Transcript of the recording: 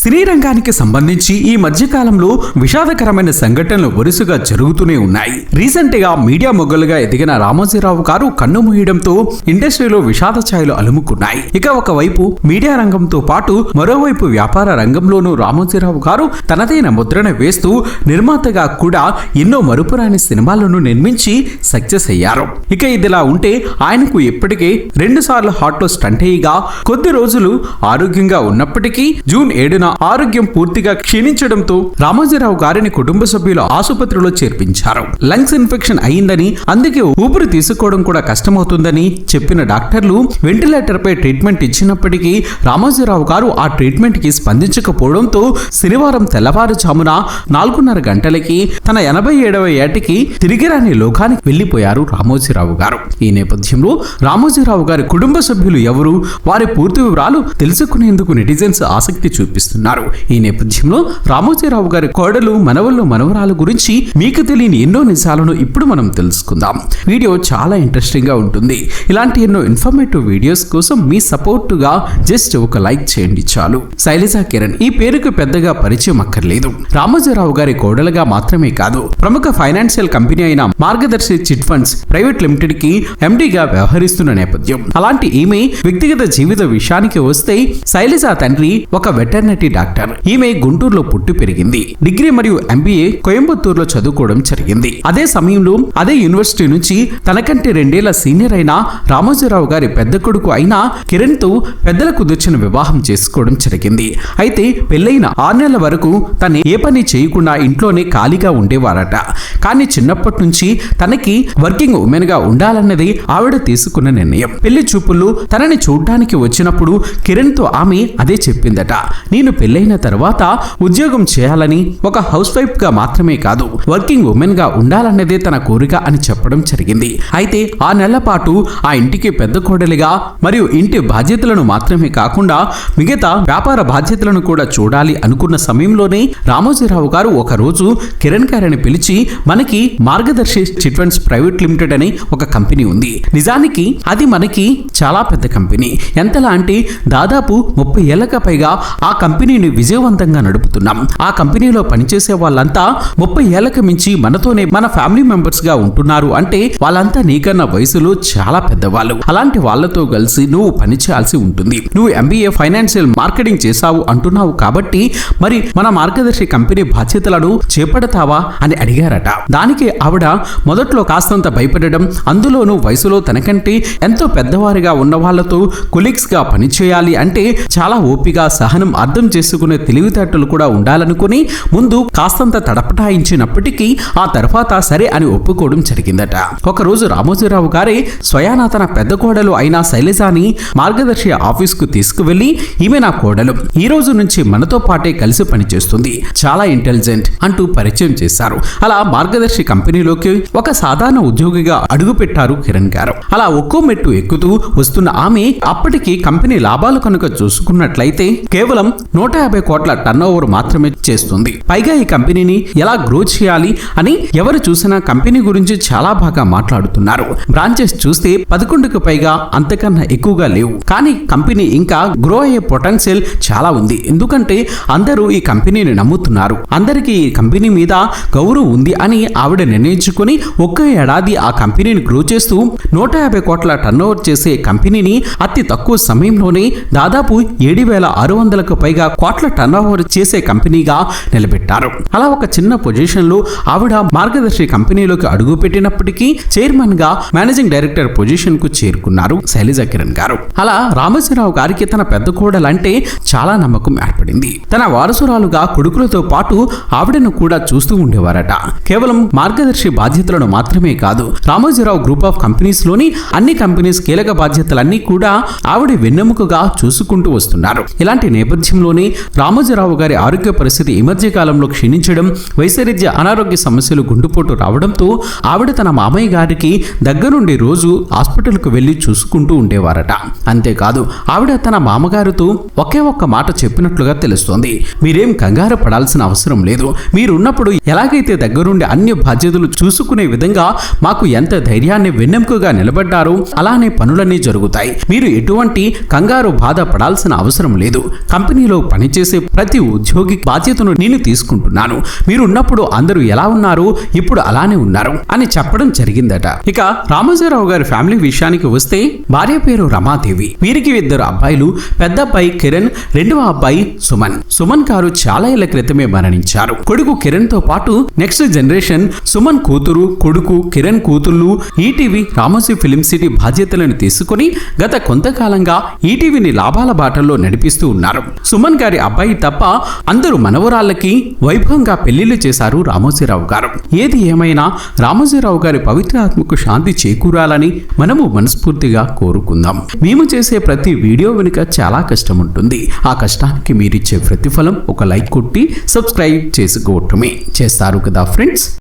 సినీ రంగానికి సంబంధించి ఈ మధ్యకాలంలో విషాదకరమైన సంఘటనలు వరుసగా జరుగుతూనే ఉన్నాయి. రీసెంట్గా మీడియా మొగ్గలుగా ఎదిగిన రామోజీరావు గారు కన్ను మూయడంతో ఇండస్ట్రీలో విషాద ఛాయలు అలుముకున్నాయి. ఇక ఒకవైపు మీడియా రంగంతో పాటు మరోవైపు వ్యాపార రంగంలోనూ రామోజీరావు గారు తనదైన ముద్రణ వేస్తూ నిర్మాతగా కూడా ఎన్నో మరుపురాని సినిమాలను నిర్మించి సక్సెస్ అయ్యారు. ఇక ఇదిలా ఉంటే ఆయనకు ఇప్పటికే రెండు సార్లు హార్ట్లో స్టంట్ అయ్యిగా కొద్ది రోజులు ఆరోగ్యంగా ఉన్నప్పటికీ జూన్ ఏడు ఏడున ఆరోగ్యం పూర్తిగా క్షీణించడంతో రామోజీరావు గారిని కుటుంబ సభ్యులు ఆసుపత్రిలో చేర్పించారు. లంగ్స్ ఇన్ఫెక్షన్ అయిందని అందుకే ఊపిరి తీసుకోవడం కూడా కష్టమవుతుందని చెప్పిన డాక్టర్లు వెంటిలేటర్ పై ట్రీట్మెంట్ ఇచ్చినప్పటికీ రామోజీరావు గారు ఆ ట్రీట్మెంట్కి స్పందించకపోవడంతో శనివారం తెల్లవారుజామున నాలుగున్నర గంటలకి తన ఎనభై ఏడవ ఏటికి తిరిగి రాని లోకానికి వెళ్ళిపోయారు రామోజీరావు గారు. ఈ నేపథ్యంలో రామోజీరావు గారి కుటుంబ సభ్యులు ఎవరు? వారి పూర్తి వివరాలు తెలుసుకునేందుకు నెటిజన్స్ ఆసక్తి చూపిస్తారు చూపిస్తున్నారు ఈ నేపథ్యంలో రామోజీరావు గారి కోడలు మనవళ్ళు మనవరాలు గురించి మీకు తెలియని ఎన్నో నిజాలను ఇప్పుడు మనం తెలుసుకుందాం. వీడియో చాలా ఇంట్రెస్టింగ్గా ఉంటుంది. ఇలాంటి ఎన్నో ఇన్ఫర్మేటివ్ వీడియోస్ కోసం మీ సపోర్ట్గా జస్ట్ ఒక లైక్ చేయండి చాలు. శైలజ కిరణ్ ఈ పేరుకు పెద్దగా పరిచయం అక్కర్లేదు. రామోజీరావు గారి కోడలుగా మాత్రమే కాదు ప్రముఖ ఫైనాన్షియల్ కంపెనీ అయిన మార్గదర్శి చిట్ ఫండ్స్ ప్రైవేట్ లిమిటెడ్కి ఎండిగా వ్యవహరిస్తున్న నేపథ్యం. అలాంటి ఈమె వ్యక్తిగత జీవిత విషయానికి వస్తే శైలజ తండ్రి ఒక వెటర్నరీ డాక్టర్. ఈమె గుంటూరులో పుట్టి పెరిగింది. డిగ్రీ మరియు ఎంబీఏ కోయంబత్తూరులో చదువుకోవడం జరిగింది. అదే సమయంలో అదే యూనివర్సిటీ నుంచి తనకంటే రెండేళ్ళ సీనియర్ అయిన రామోజీరావు గారి పెద్ద కొడుకు అయిన కిరణ్తో పెద్దల కుదిర్చిన వివాహం చేసుకోవడం జరిగింది. అయితే పెళ్ళైన ఆరు నెలల వరకు తను ఏ పని చేయకుండా ఇంట్లోనే ఖాళీగా ఉండేవారట. కానీ చిన్నప్పటి నుంచి తనకి వర్కింగ్ ఉమెన్గా ఉండాలన్నది ఆవిడ తీసుకున్న నిర్ణయం. పెళ్ళి చూపులు తనని చూడ్డానికి వచ్చినప్పుడు కిరణ్తో ఆమె అదే చెప్పిందట. నేను పెళ్ళైన తర్వాత ఉద్యోగం చేయాలని ఒక హౌస్ వైఫ్గా మాత్రమే కాదు వర్కింగ్ ఉమెన్గా ఉండాలన్నదే తన కోరిక అని చెప్పడం జరిగింది. అయితే ఆ నెలల పాటు ఆ ఇంటికి పెద్ద కోడలిగా మరియు ఇంటి బాధ్యతలను మాత్రమే కాకుండా మిగతా వ్యాపార బాధ్యతలను కూడా చూడాలి అనుకున్న సమయంలోనే రామోజీరావు గారు ఒక రోజు కిరణ్ గారిని పిలిచి మనకి మార్గదర్శి చిట్ ఫండ్స్ ప్రైవేట్ లిమిటెడ్ అని ఒక కంపెనీ ఉంది. నిజానికి అది మనకి చాలా పెద్ద కంపెనీ. ఎంతలా అంటే దాదాపు ముప్పై ఏళ్ళకు పైగా ఆ కంపెనీ కంపెనీని విజయవంతంగా నడుపుతున్నాం. ఆ కంపెనీలో పనిచేసే వాళ్ళంతా ముప్పై ఏళ్ళకు మించి మనతోనే మన ఫ్యామిలీ మెంబర్స్గా ఉంటున్నారు అంటే వాళ్ళంతా నీకన్నా వయసులో చాలా పెద్దవాళ్ళు. అలాంటి వాళ్ళతో కలిసి నువ్వు పని చేయాల్సి ఉంటుంది. నువ్వు ఎంబీఏ ఫైనాన్షియల్ మార్కెటింగ్ చేశావు అంటున్నావు కాబట్టి మరి మన మార్గదర్శి కంపెనీ బాధ్యతలను చేపడతావా అని అడిగారట. దానికి ఆవిడ మొదట్లో కాస్తంత భయపడడం అందులోనూ వయసులో తనకంటే ఎంతో పెద్దవారిగా ఉన్న వాళ్ళతో కొలీగ్స్గా పనిచేయాలి అంటే చాలా ఓపిక సహనం అర్థం చేసుకునే తెలివితేటలు కూడా ఉండాలనుకుని ముందు కాస్తంత తడపటాయించినప్పటికీ ఆ తర్వాత సరే అని ఒప్పుకోవడం జరిగిందట. ఒకరోజు రామోజీరావు గారే స్వయానా తన పెద్ద కోడలు అయిన శైలజాని మార్గదర్శి ఆఫీస్కు తీసుకువెళ్ళి ఈమె నా కోడలు. ఈ రోజు నుంచి మనతో పాటే కలిసి పనిచేస్తుంది. చాలా ఇంటెలిజెంట్ అంటూ పరిచయం చేశారు. అలా మార్గదర్శి కంపెనీలోకి ఒక సాధారణ ఉద్యోగిగా అడుగు పెట్టారు కిరణ్ గారు. అలా ఒక్కో మెట్టు ఎక్కుతూ వస్తున్న ఆమె అప్పటికి కంపెనీ లాభాలు కనుక చూసుకున్నట్లయితే కేవలం నూట యాభై కోట్ల టర్న్ మాత్రమే చేస్తుంది. పైగా ఈ కంపెనీని ఎలా గ్రో చేయాలి అని ఎవరు చూసినా కంపెనీ గురించి చాలా బాగా మాట్లాడుతున్నారు. బ్రాంచెస్ చూస్తే పదకొండుకు పైగా అంతకన్నా ఎక్కువగా లేవు. కానీ కంపెనీ ఇంకా గ్రో అయ్యే పొటెన్షియల్ చాలా ఉంది. ఎందుకంటే అందరూ ఈ కంపెనీని నమ్ముతున్నారు. అందరికీ ఈ కంపెనీ మీద గౌరవం ఉంది అని ఆవిడ నిర్ణయించుకుని ఒక్క ఏడాది ఆ కంపెనీని గ్రో చేస్తూ నూట యాభై కోట్ల టర్న్ చేసే కంపెనీని అతి తక్కువ సమయంలోనే దాదాపు ఏడు వేల ఆరు వందలకు పైగా కోట్ల టర్న్ చేసే కంపెనీగా నిలబెట్టారు. అలా ఒక చిన్న పొజిషన్లో ఆవిడ మార్గదర్శి కంపెనీలోకి అడుగు పెట్టినప్పటికీ చైర్మన్గా మేనేజింగ్ డైరెక్టర్ పొజిషన్కు చేరుకున్నారు శైలజ కిరణ్ గారు. అలా రామచంద్రరావు గారికి తన పెద్ద కోడలంటే చాలా నమ్మకం ఏర్పడింది. తన వారసురాలుగా కొడుకులతో పాటు ఆవిడను కూడా చూస్తూ ఉండేవారట. కేవలం మార్గదర్శి బాధ్యతలను మాత్రమే కాదు రామోజీరావు గ్రూప్ ఆఫ్ కంపెనీస్లోని అన్ని కంపెనీస్ కీలక బాధ్యతలన్నీ కూడా ఆవిడ వెన్నెముకగా చూసుకుంటూ వస్తున్నారు. ఇలాంటి నేపథ్యంలో సమయంలోనే రామోజీరావు గారి ఆరోగ్య పరిస్థితి ఈ మధ్య కాలంలో క్షీణించడం వైసరిద్య అనారోగ్య సమస్యలు గుండుపోటు రావడంతో ఆవిడ తన మామయ్య గారికి దగ్గరుండి రోజు హాస్పిటల్కు వెళ్ళి చూసుకుంటూ ఉండేవారట. అంతేకాదు ఆవిడ తన మామగారితో ఒకే ఒక్క మాట చెప్పినట్లుగా తెలుస్తోంది. మీరేం కంగారు పడాల్సిన అవసరం లేదు. మీరున్నప్పుడు ఎలాగైతే దగ్గరుండి అన్ని బాధ్యతలు చూసుకునే విధంగా మాకు ఎంత ధైర్యాన్ని వెన్నెముకగా నిలబడ్డారో అలానే పనులన్నీ జరుగుతాయి. మీరు ఎటువంటి కంగారు బాధ పడాల్సిన అవసరం లేదు. కంపెనీలో పనిచేసే ప్రతి ఉద్యోగి బాధ్యతను నేను తీసుకుంటున్నాను. మీరు ఉన్నప్పుడు అందరూ ఎలా ఉన్నారు? ఇప్పుడు అలానే ఉన్నారు అని చెప్పడం జరిగిందట. ఇక రామోజీరావు గారి ఫ్యామిలీ విషయానికి వస్తే భార్య పేరు రమాదేవి. వీరికి ఇద్దరు అబ్బాయిలు పెద్ద అబ్బాయి కిరణ్ రెండవ అబ్బాయి సుమన్. సుమన్ గారు చాలా ఏళ్ళ క్రితమే మరణించారు. కొడుకు కిరణ్తో పాటు నెక్స్ట్ జనరేషన్ సుమన్ కూతురు కొడుకు కిరణ్ కూతుళ్ళు ఈటీవీ రామోజీ ఫిలిం సిటీ బాధ్యతలను తీసుకుని గత కొంతకాలంగా ఈటీవీని లాభాల బాటల్లో నడిపిస్తూ ఉన్నారు. సుమన్ గారి అబ్బాయి తప్ప అందరూ మనవరాళ్ళకి వైభవంగా పెళ్ళిళ్ళు చేశారు రామోజీరావు గారు. ఏది ఏమైనా రామోజీరావు గారి పవిత్ర ఆత్మకు శాంతి చేకూరాలని మనము మనస్ఫూర్తిగా కోరుకుందాం. మేము చేసే ప్రతి వీడియో వెనుక చాలా కష్టం ఉంటుంది. ఆ కష్టానికి మీరిచ్చే ప్రతిఫలం ఒక లైక్ కొట్టి సబ్స్క్రైబ్ చేసుకోవటమే. చేస్తారు కదా ఫ్రెండ్స్?